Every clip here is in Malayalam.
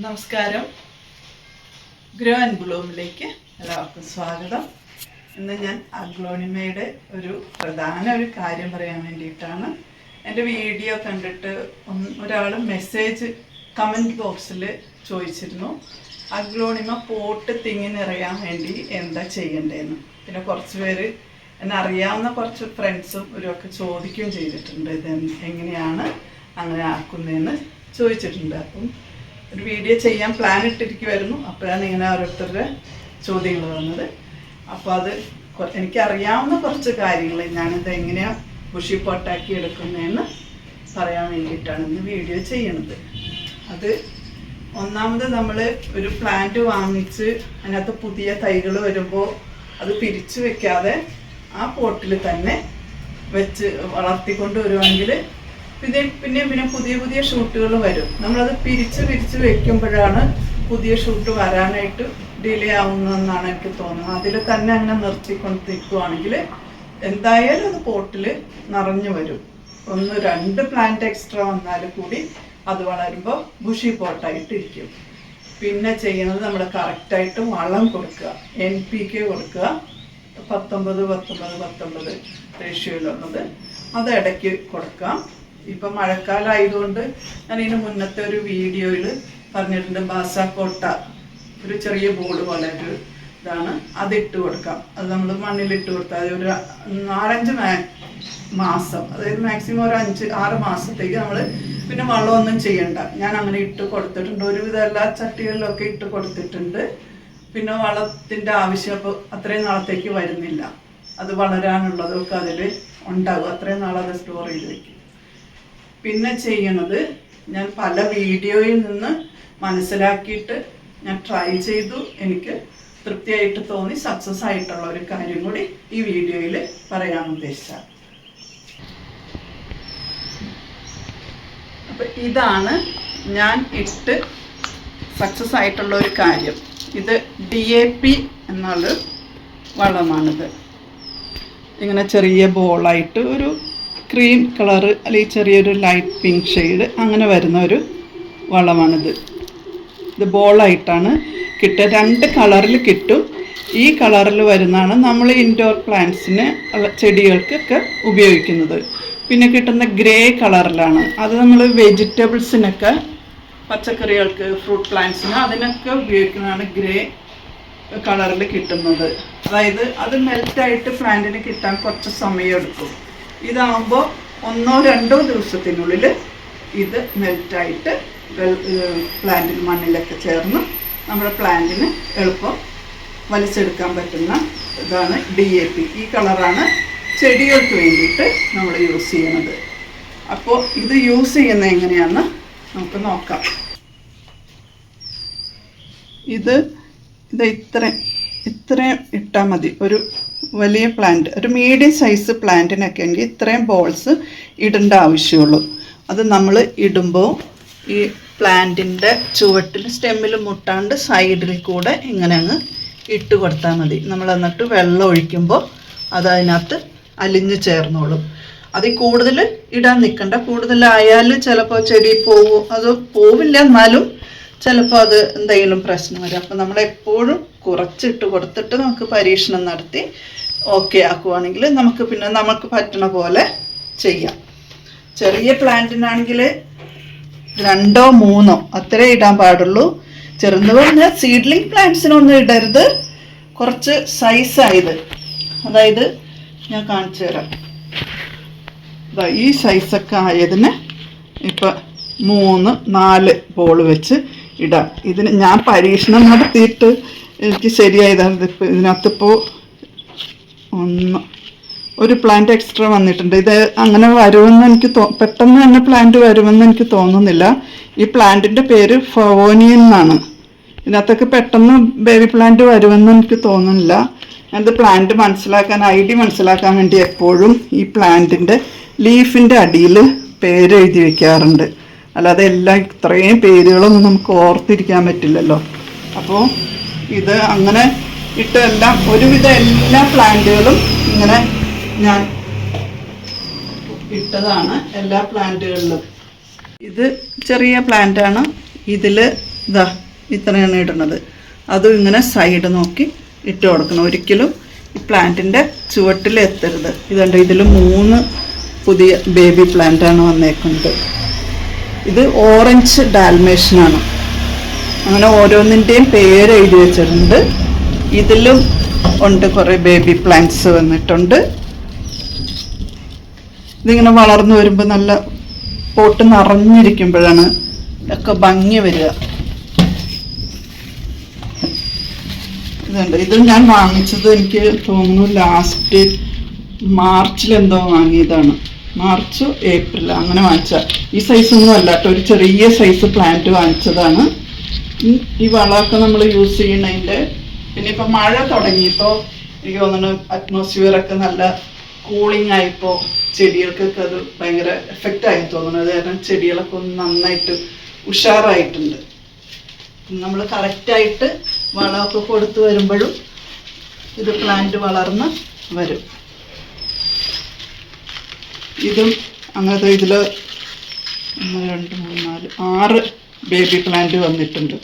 നമസ്കാരം. ഗ്രോ ആൻഡ് ബ്ലൂമിലേക്ക് എല്ലാവർക്കും സ്വാഗതം. ഇന്ന് ഞാൻ അഗ്ലോണിമയുടെ ഒരു പ്രധാന ഒരു കാര്യം പറയാൻ വേണ്ടിയിട്ടാണ്. എന്റെ വീഡിയോ കണ്ടിട്ട് ഒരാൾ മെസ്സേജ് കമന്റ് ബോക്സിൽ ചോദിച്ചിരുന്നു അഗ്ലോണിമ പോട്ട് തിങ്ങി നിറയാൻ വേണ്ടി എന്താ ചെയ്യേണ്ടതെന്ന്? പിന്നെ കുറച്ച് പേര് എന്നെ അറിയാവുന്ന കുറച്ച് ഫ്രണ്ട്സും ഒരുമൊക്കെ ചോദിക്കുകയും ചെയ്തിട്ടുണ്ട് ഇത് എങ്ങനെയാണ് അങ്ങനെ ആക്കുന്നതെന്ന്? ചോദിച്ചിട്ടുണ്ട്. അപ്പം ഒരു വീഡിയോ ചെയ്യാൻ പ്ലാൻ ഇട്ടിരിക്കുമായിരുന്നു അപ്പോഴാണ് ഇങ്ങനെ ഓരോരുത്തരുടെ ചോദ്യങ്ങൾ വന്നത്. അപ്പോൾ അത് എനിക്കറിയാവുന്ന കുറച്ച് കാര്യങ്ങൾ. ഞാനിത് എങ്ങനെയാണ് ബുഷി പൊട്ടാക്കി എടുക്കുന്നതെന്ന് പറയാൻ വേണ്ടിയിട്ടാണ് ഇന്ന് വീഡിയോ ചെയ്യണത്. അത് ഒന്നാമത് നമ്മൾ ഒരു പ്ലാന്റ് വാങ്ങിച്ച് അതിനകത്ത് പുതിയ തൈകൾ വരുമ്പോൾ അത് പിരിച്ചു വെക്കാതെ ആ പോട്ടിൽ തന്നെ വെച്ച് വളർത്തിക്കൊണ്ട് വരുവാണെങ്കിൽ പിന്നെ പിന്നെ പിന്നെ പുതിയ പുതിയ ഷൂട്ടുകൾ വരും. നമ്മളത് പിരിച്ച് പിരിച്ച് വെക്കുമ്പോഴാണ് പുതിയ ഷൂട്ട് വരാനായിട്ട് ഡിലേ ആവുന്നതെന്നാണ് എനിക്ക് തോന്നുന്നത്. അതിൽ തന്നെ അങ്ങനെ നിർത്തിക്കൊണ്ട് നിൽക്കുവാണെങ്കിൽ എന്തായാലും അത് പോട്ടിൽ നിറഞ്ഞു വരും. ഒന്ന് രണ്ട് പ്ലാന്റ് എക്സ്ട്രാ വന്നാൽ കൂടി അത് വളരുമ്പോൾ ബുഷി പോട്ടായിട്ടിരിക്കും. പിന്നെ ചെയ്യുന്നത് നമ്മൾ കറക്റ്റായിട്ട് വളം കൊടുക്കുക. എൻ പി കെ കൊടുക്കുക. പത്തൊമ്പത് പത്തൊമ്പത് പത്തൊമ്പത് റേഷ്യോയിലുള്ളത് അത് ഇടയ്ക്ക് കൊടുക്കാം. ഇപ്പം മഴക്കാലമായതുകൊണ്ട് ഞാൻ ഇതിന് മുന്നത്തെ ഒരു വീഡിയോയിൽ പറഞ്ഞിട്ടുണ്ട് ബാസാക്കോട്ട ഒരു ചെറിയ ബോർഡ് പോലെ ഒരു ഇതാണ്. അതിട്ട് കൊടുക്കാം. അത് നമ്മൾ മണ്ണിൽ മണ്ണിലിട്ട് കൊടുത്താൽ ഒരു നാലഞ്ച് മാ മാസം. അതായത് മാക്സിമം ഒരു അഞ്ച് ആറ് മാസത്തേക്ക് നമ്മൾ പിന്നെ വെള്ളമൊന്നും ചെയ്യണ്ട. ഞാൻ അങ്ങനെ ഇട്ട് കൊടുത്തിട്ടുണ്ട്. ഒരുവിധം എല്ലാ ചട്ടികളിലൊക്കെ ഇട്ട് കൊടുത്തിട്ടുണ്ട്. പിന്നെ വളത്തിന്റെ ആവശ്യം അപ്പോൾ അത്രയും നാളത്തേക്ക് വരുന്നില്ല. അത് വളരാനുള്ളതൊക്കെ അതിൽ ഉണ്ടാകും അത്രയും നാളത് സ്റ്റോർ ചെയ്ത് വെക്കും. പിന്നെ ചെയ്യണത് ഞാൻ പല വീഡിയോയിൽ നിന്ന് മനസ്സിലാക്കിയിട്ട് ഞാൻ ട്രൈ ചെയ്തു. എനിക്ക് തൃപ്തിയായിട്ട് തോന്നി. സക്സസ് ആയിട്ടുള്ള ഒരു കാര്യം കൂടി ഈ വീഡിയോയിൽ പറയാൻ ഉദ്ദേശിച്ച അപ്പം ഇതാണ് ഞാൻ ഇട്ട് സക്സസ് ആയിട്ടുള്ള ഒരു കാര്യം. ഇത് ഡി എ പി എന്നുള്ള വളമാണിത്. ഇങ്ങനെ ചെറിയ ബോളായിട്ട് ഒരു ക്രീം കളറ് അല്ലെങ്കിൽ ചെറിയൊരു ലൈറ്റ് പിങ്ക് ഷെയ്ഡ് അങ്ങനെ വരുന്ന ഒരു വളമാണിത്. ഇത് ബോളായിട്ടാണ് കിട്ടുക. രണ്ട് കളറിൽ കിട്ടും. ഈ കളറിൽ വരുന്നതാണ് നമ്മൾ ഇൻഡോർ പ്ലാന്റ്സിന് ചെടികൾക്കൊക്കെ ഉപയോഗിക്കുന്നത്. പിന്നെ കിട്ടുന്ന ഗ്രേ കളറിലാണ് അത് നമ്മൾ വെജിറ്റബിൾസിനൊക്കെ പച്ചക്കറികൾക്ക് ഫ്രൂട്ട് പ്ലാന്റ്സിന് അതിനൊക്കെ ഉപയോഗിക്കുന്നതാണ് ഗ്രേ കളറിൽ കിട്ടുന്നത്. അതായത് അത് മെൽറ്റായിട്ട് പ്ലാന്റിന് കിട്ടാൻ കുറച്ച് സമയം എടുക്കും. ഇതാകുമ്പോൾ ഒന്നോ രണ്ടോ ദിവസത്തിനുള്ളിൽ ഇത് മെൽറ്റായിട്ട് പ്ലാന്റിന് മണ്ണിലൊക്കെ ചേർന്ന് നമ്മുടെ പ്ലാന്റിന് എളുപ്പം വലിച്ചെടുക്കാൻ പറ്റുന്ന ഇതാണ് ഡി എ പി ഈ കളറാണ് ചെടികൾക്ക് വേണ്ടിയിട്ട് നമ്മൾ യൂസ് ചെയ്യുന്നത്. അപ്പോൾ ഇത് യൂസ് ചെയ്യുന്നത് എങ്ങനെയാണെന്ന് നമുക്ക് നോക്കാം. ഇത് ഇത് ഇത്ര ഇത്രയും ഇട്ടാൽ മതി. ഒരു വലിയ പ്ലാന്റ് ഒരു മീഡിയം സൈസ് പ്ലാന്റിനൊക്കെ എങ്കിൽ ഇത്രയും ബോൾസ് ഇടേണ്ട ആവശ്യമുള്ളൂ. അത് നമ്മൾ ഇടുമ്പോൾ ഈ പ്ലാന്റിന്റെ ചുവട്ടിൽ സ്റ്റെമ്മിൽ മുട്ടാണ്ട് സൈഡിൽ കൂടെ ഇങ്ങനെ അങ്ങ് ഇട്ട് കൊടുത്താൽ മതി. നമ്മൾ എന്നിട്ട് വെള്ളം ഒഴിക്കുമ്പോൾ അത് അതിനകത്ത് അലിഞ്ഞു ചേർന്നോളും. അതിൽ കൂടുതൽ ഇടാൻ നിൽക്കണ്ട കൂടുതലായാൽ ചിലപ്പോൾ ചെടി പോവും അത് പോവില്ല എന്നാലും ചിലപ്പോൾ അത് എന്തെങ്കിലും പ്രശ്നം വരും. അപ്പം നമ്മൾ എപ്പോഴും കുറച്ചിട്ട് കൊടുത്തിട്ട് നമുക്ക് പരീക്ഷണം നടത്തി ഓക്കെ ആക്കുവാണെങ്കിൽ നമുക്ക് പിന്നെ നമുക്ക് പറ്റണ പോലെ ചെയ്യാം. ചെറിയ പ്ലാന്റിനാണെങ്കിൽ രണ്ടോ മൂന്നോ അത്രേ ഇടാൻ പാടുള്ളൂ. ചെറുത് പറഞ്ഞാൽ സീഡ്ലിംഗ് പ്ലാന്റ്സിനൊന്നും ഇടരുത്. കുറച്ച് സൈസായത് അതായത് ഞാൻ കാണിച്ചു തരാം. ഈ സൈസൊക്കെ ആയതിന് ഇപ്പം മൂന്ന് നാല് ബോൾ വെച്ച് ഇടാം. ഇതിന് ഞാൻ പരീക്ഷണം നടത്തിയിട്ട് എനിക്ക് ശരിയായതാണ് ഇതിപ്പോൾ ഇതിനകത്തിപ്പോൾ ഒന്ന് ഒരു പ്ലാന്റ് എക്സ്ട്രാ വന്നിട്ടുണ്ട്. ഇത് അങ്ങനെ വരുമെന്ന് എനിക്ക് തോ പെട്ടെന്ന് തന്നെ പ്ലാന്റ് വരുമെന്ന് എനിക്ക് തോന്നുന്നില്ല. ഈ പ്ലാന്റിന്റെ പേര് ഫവോനിയൻ എന്നാണ്. ഇതിനകത്തൊക്കെ പെട്ടെന്ന് ബേബി പ്ലാന്റ് വരുമെന്ന് എനിക്ക് തോന്നുന്നില്ല. ഞാനത് പ്ലാന്റ് മനസ്സിലാക്കാൻ ഐ ഡി മനസ്സിലാക്കാൻ വേണ്ടി എപ്പോഴും ഈ പ്ലാന്റിന്റെ ലീഫിന്റെ അടിയിൽ പേര് എഴുതി വെക്കാറുണ്ട്. അല്ലാതെ എല്ലാം ഇത്രയും പേരുകളൊന്നും നമുക്ക് ഓർത്തിരിക്കാൻ പറ്റില്ലല്ലോ. അപ്പോൾ ഇത് അങ്ങനെ ഇട്ട എല്ലാം ഒരുവിധ എല്ലാ പ്ലാന്റുകളും ഇങ്ങനെ ഞാൻ ഇട്ടതാണ് എല്ലാ പ്ലാന്റുകളിലും. ഇത് ചെറിയ പ്ലാന്റാണ്. ഇതിൽ ഇതാ ഇത്രയാണ് ഇടുന്നത്. അതും ഇങ്ങനെ സൈഡ് നോക്കി ഇട്ട് കൊടുക്കണം. ഒരിക്കലും ഈ പ്ലാന്റിന്റെ ചുവട്ടിൽ എത്തരുത് ഇതുണ്ട് ഇതിൽ മൂന്ന് പുതിയ ബേബി പ്ലാന്റാണ് വന്നേക്കുന്നത്. ഇത് ഓറഞ്ച് ഡാൽമേഷനാണ്. അങ്ങനെ ഓരോന്നിന്റെയും പേര് എഴുതി വെച്ചിട്ടുണ്ട്. ഇതിലും ഉണ്ട് കുറേ ബേബി പ്ലാന്റ്സ് വന്നിട്ടുണ്ട്. ഇതിങ്ങനെ വളർന്നു വരുമ്പോൾ നല്ല പോട്ട് നിറഞ്ഞിരിക്കുമ്പോഴാണ് ഒക്കെ ഭംഗി വരിക. ഇതുണ്ട്. ഇത് ഞാൻ വാങ്ങിച്ചത് എനിക്ക് തോന്നുന്നു ലാസ്റ്റ് മാർച്ചിൽ എന്തോ വാങ്ങിയതാണ്. മാർച്ച് ഏപ്രിൽ അങ്ങനെ വാങ്ങിച്ച ഈ സൈസ് ഒന്നും അല്ല കേട്ടോ ഒരു ചെറിയ സൈസ് പ്ലാന്റ് വാങ്ങിച്ചതാണ്. ഈ വളമൊക്കെ നമ്മൾ യൂസ് ചെയ്യണതിന്റെ പിന്നെ ഇപ്പം മഴ തുടങ്ങിയപ്പോൾ എനിക്ക് തോന്നുന്നു അറ്റ്മോസ്ഫിയർ ഒക്കെ നല്ല കൂളിംഗ് ആയിപ്പോൾ ചെടികൾക്കൊക്കെ അത് ഭയങ്കര എഫക്റ്റ് ആയി തോന്നുന്നു. അത് കാരണം ചെടികളൊക്കെ ഒന്ന് നന്നായിട്ട് ഉഷാറായിട്ടുണ്ട്. നമ്മൾ കറക്റ്റായിട്ട് വളമൊക്കെ കൊടുത്തു വരുമ്പോഴും ഇത് പ്ലാന്റ് വളർന്ന് വരും. ഇതും അങ്ങനത്തെ ഇതിൽ ഒന്ന് രണ്ട് മൂന്ന് നാല് ആറ് ബേബി പ്ലാന്റ് വന്നിട്ടുണ്ട്.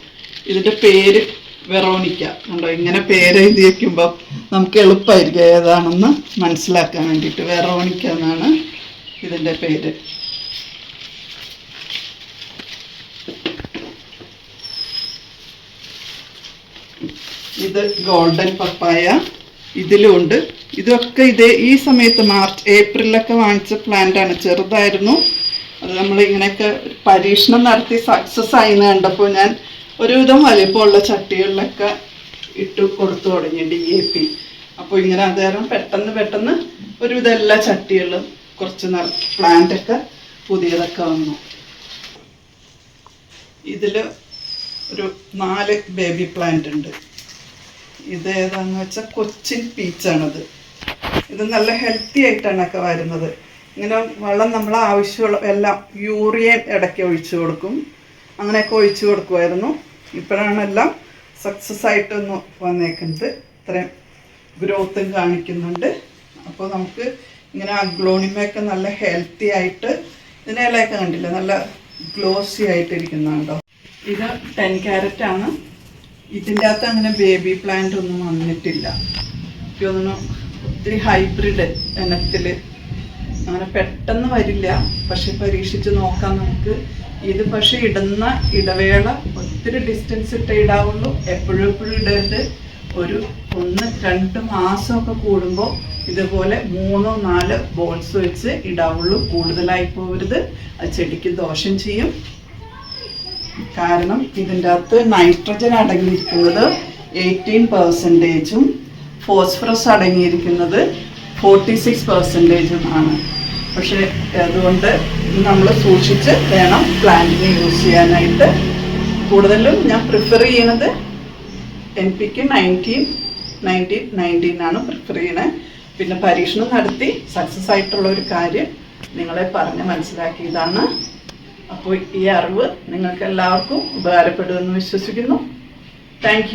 ഇതിന്റെ പേര് വെറോണിക്ക. ഉണ്ടോ ഇങ്ങനെ പേര് എഴുതി വയ്ക്കുമ്പോൾ നമുക്ക് എളുപ്പമായിരിക്കും ഏതാണെന്ന് മനസ്സിലാക്കാൻ വേണ്ടിയിട്ട്. വെറോണിക്ക എന്നാണ് ഇതിന്റെ പേര്. ഇത് ഗോൾഡൻ പപ്പായ ഇതിലുണ്ട് ഇതൊക്കെ ഇതേ ഈ സമയത്ത് മാർച്ച് ഏപ്രിലൊക്കെ വാങ്ങിച്ച പ്ലാന്റ് ആണ്. ചെറുതായിരുന്നു. അത് നമ്മൾ ഇങ്ങനെയൊക്കെ പരീക്ഷണം നടത്തി സക്സസ് ആയി എന്ന് കണ്ടപ്പോൾ ഞാൻ ഒരുവിധം വലിപ്പമുള്ള ചട്ടികളിലൊക്കെ ഇട്ട് കൊടുത്തു തുടങ്ങി ഡി എ പി അപ്പോൾ ഇങ്ങനെ അത് പെട്ടെന്ന് പെട്ടെന്ന് ഒരുവിധം എല്ലാ ചട്ടികളും കുറച്ച് പ്ലാന്റൊക്കെ പുതിയതൊക്കെ വന്നു. ഇതിൽ ഒരു നാല് ബേബി പ്ലാന്റ് ഉണ്ട്. ഇത് ഏതാന്ന് വെച്ചാൽ കൊച്ചിൻ പീച്ചാണത് ഇത് നല്ല ഹെൽത്തി ആയിട്ടാണ് ഒക്കെ വരുന്നത്. ഇങ്ങനെ വെള്ളം നമ്മൾ ആവശ്യമുള്ള എല്ലാം യൂറിയയും ഇടയ്ക്ക് ഒഴിച്ചു കൊടുക്കും. അങ്ങനെയൊക്കെ ഒഴിച്ചു കൊടുക്കുമായിരുന്നു. ഇപ്പോഴാണ് എല്ലാം സക്സസ് ആയിട്ടൊന്ന് വന്നേക്കുന്നത്. ഇത്രയും ഗ്രോത്തും കാണിക്കുന്നുണ്ട്. അപ്പോൾ നമുക്ക് ഇങ്ങനെ അഗ്ലോണിമയൊക്കെ നല്ല ഹെൽത്തി ആയിട്ട് ഇതിനെ ഇലയൊക്കെ കണ്ടില്ല? നല്ല ഗ്ലോസി ആയിട്ടിരിക്കുന്നുണ്ടോ? ഇത് ടെൻ ക്യാരറ്റ് ആണ്. ഇതിന്റെ അകത്ത് അങ്ങനെ ബേബി പ്ലാന്റ് ഒന്നും വന്നിട്ടില്ല. എനിക്ക് തോന്നുന്നു ഒത്തിരി ഹൈബ്രിഡ് ഇനത്തിൽ. അങ്ങനെ പെട്ടെന്ന് വരില്ല. പക്ഷെ പരീക്ഷിച്ച് നോക്കാം നമുക്ക്. ഇത് പക്ഷെ ഇടുന്ന ഇടവേള ഒത്തിരി ഡിസ്റ്റൻസ് ഇട്ടേ ഇടാവുള്ളൂ. എപ്പോഴും എപ്പോഴും ഇടരുത്. ഒരു ഒന്ന് രണ്ട് മാസമൊക്കെ കൂടുമ്പോൾ ഇതുപോലെ മൂന്നോ നാല് ബോൾസ് വെച്ച് ഇടാവുള്ളൂ. കൂടുതലായി പോകരുത് അത് ചെടിക്ക് ദോഷം ചെയ്യും. കാരണം ഇതിന്റെ അകത്ത് നൈട്രജൻ അടങ്ങിയിരിക്കുന്നത് എയ്റ്റീൻ പെർസെന്റേജും ഫോസ്ഫറസ് അടങ്ങിയിരിക്കുന്നത് ഫോർട്ടി സിക്സ് പെർസെന്റേജും ആണ് പക്ഷേ അതുകൊണ്ട് നമ്മൾ സൂക്ഷിച്ച് വേണം പ്ലാന്റിനെ യൂസ് ചെയ്യാനായിട്ട്. കൂടുതലും ഞാൻ പ്രിഫർ ചെയ്യുന്നത് N P K nineteen nineteen nineteen ആണ് പ്രിഫർ ചെയ്യുന്നത് പിന്നെ പരീക്ഷണം നടത്തി സക്സസ് ആയിട്ടുള്ള ഒരു കാര്യം നിങ്ങളെ പറഞ്ഞ് മനസ്സിലാക്കിയതാണ്. അപ്പോൾ ഈ അറിവ് നിങ്ങൾക്ക് എല്ലാവർക്കും ഉപകാരപ്പെടുമെന്ന് വിശ്വസിക്കുന്നു. താങ്ക്